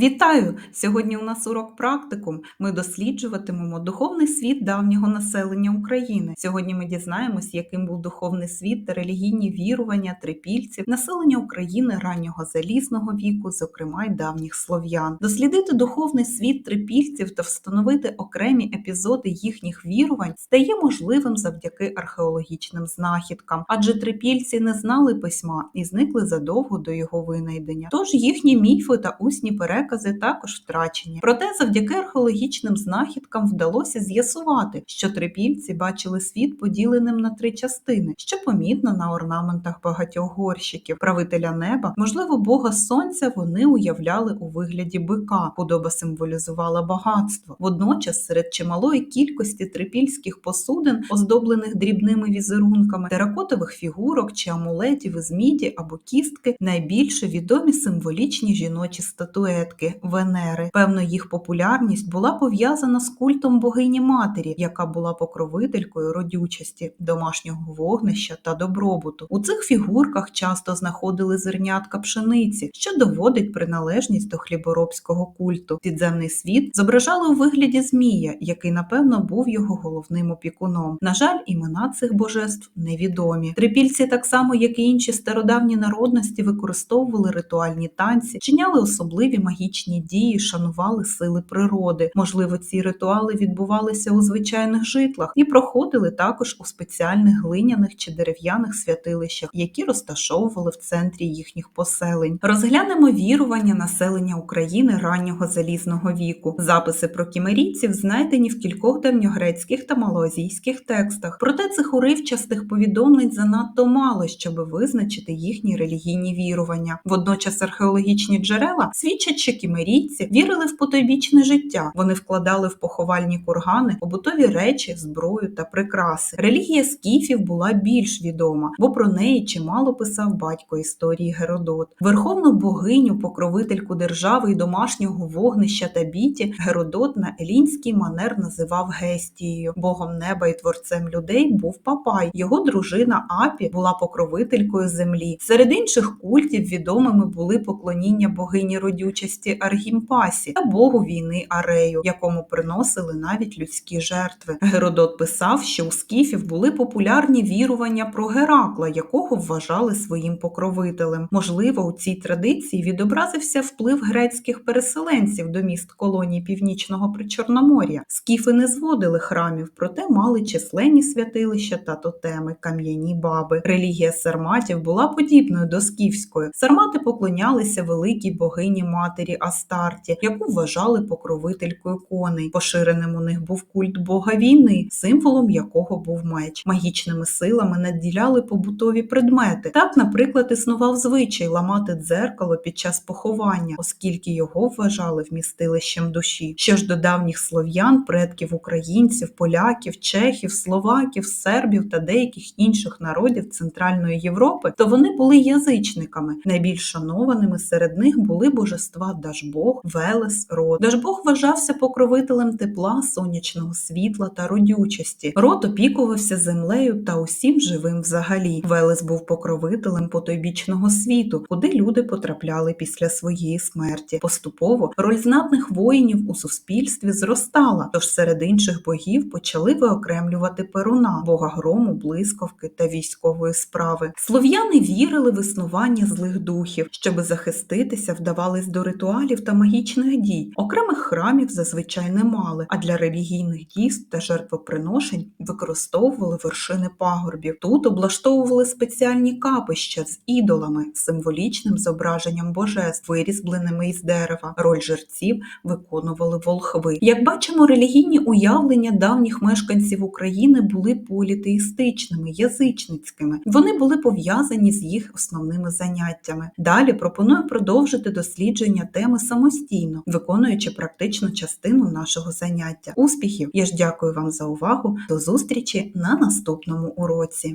Вітаю! Сьогодні у нас урок практикум. Ми досліджуватимемо духовний світ давнього населення України. Сьогодні ми дізнаємось, яким був духовний світ та релігійні вірування трипільців, населення України раннього залізного віку, зокрема й давніх слов'ян. Дослідити духовний світ трипільців та встановити окремі епізоди їхніх вірувань стає можливим завдяки археологічним знахідкам, адже трипільці не знали письма і зникли задовго до його винайдення. Тож їхні міфи та усні перекази також втрачені. Проте, завдяки археологічним знахідкам вдалося з'ясувати, що трипільці бачили світ поділеним на три частини, що помітно на орнаментах багатьох горщиків. Правителя неба, можливо, бога сонця вони уявляли у вигляді бика. Худоба символізувала багатство. Водночас, серед чималої кількості трипільських посудин, оздоблених дрібними візерунками, теракотових фігурок чи амулетів із міді або кістки, найбільше відомі символічні жіночі статуетки Венери. Певно, їх популярність була пов'язана з культом богині матері, яка була покровителькою родючості, домашнього вогнища та добробуту. У цих фігурках часто знаходили зернятка пшениці, що доводить приналежність до хліборобського культу. Підземний світ зображали у вигляді змія, який, напевно, був його головним опікуном. На жаль, імена цих божеств невідомі. Трипільці, так само як і інші стародавні народності, використовували ритуальні танці, чиняли особливі магічні дії, шанували сили природи. Можливо, ці ритуали відбувалися у звичайних житлах і проходили також у спеціальних глиняних чи дерев'яних святилищах, які розташовували в центрі їхніх поселень. Розглянемо вірування населення України раннього залізного віку. Записи про кімерійців знайдені в кількох давньогрецьких та малоазійських текстах. Проте цих уривчастих повідомлень занадто мало, щоб визначити їхні релігійні вірування. Водночас археологічні джерела свідчать, що кімерійці вірили в потойбічне життя. Вони вкладали в поховальні кургани побутові речі, зброю та прикраси. Релігія скіфів була більш відома, бо про неї чимало писав батько історії Геродот. Верховну богиню, покровительку держави і домашнього вогнища та біті Геродот на елінський манер називав Гестією. Богом неба і творцем людей був Папай. Його дружина Апі була покровителькою землі. Серед інших культів відомими були поклоніння богині родючості Аргімпасі та богу війни Арею, якому приносили навіть людські жертви. Геродот писав, що у скіфів були популярні вірування про Геракла, якого вважали своїм покровителем. Можливо, у цій традиції відобразився вплив грецьких переселенців до міст колоній Північного Причорномор'я. Скіфи не зводили храмів, проте мали численні святилища та тотеми, кам'яні баби. Релігія сарматів була подібною до скіфської. Сармати поклонялися великій богині матері Астарті, яку вважали покровителькою коней. Поширеним у них був культ бога війни, символом якого був меч. Магічними силами наділяли побутові предмети. Так, наприклад, існував звичай ламати дзеркало під час поховання, оскільки його вважали вмістилищем душі. Що ж до давніх слов'ян, предків українців, поляків, чехів, словаків, сербів та деяких інших народів Центральної Європи, то вони були язичниками. Найбільш шанованими серед них були божества Дажбог, Велес, Род. Дажбог вважався покровителем тепла, сонячного світла та родючості. Род опікувався землею та усім живим взагалі. Велес був покровителем потойбічного світу, куди люди потрапляли після своєї смерті. Поступово роль знатних воїнів у суспільстві зростала, тож серед інших богів почали виокремлювати перуна, бога грому, блискавки та військової справи. Слов'яни вірили в існування злих духів, щоби захиститися, вдавались до ритуалів та магічних дій. Окремих храмів зазвичай не мали, а для релігійних дійств та жертвоприношень використовували вершини пагорбів. Тут облаштовували спеціальні капища з ідолами, символічним зображенням божеств, вирізбленими із дерева. Роль жерців виконували волхви. Як бачимо, релігійні уявлення давніх мешканців України були політеїстичними, язичницькими. Вони були пов'язані з їх основними заняттями. Далі пропоную продовжити дослідження теми самостійно, виконуючи практичну частину нашого заняття. Успіхів! Я ж дякую вам за увагу. До зустрічі на наступному уроці.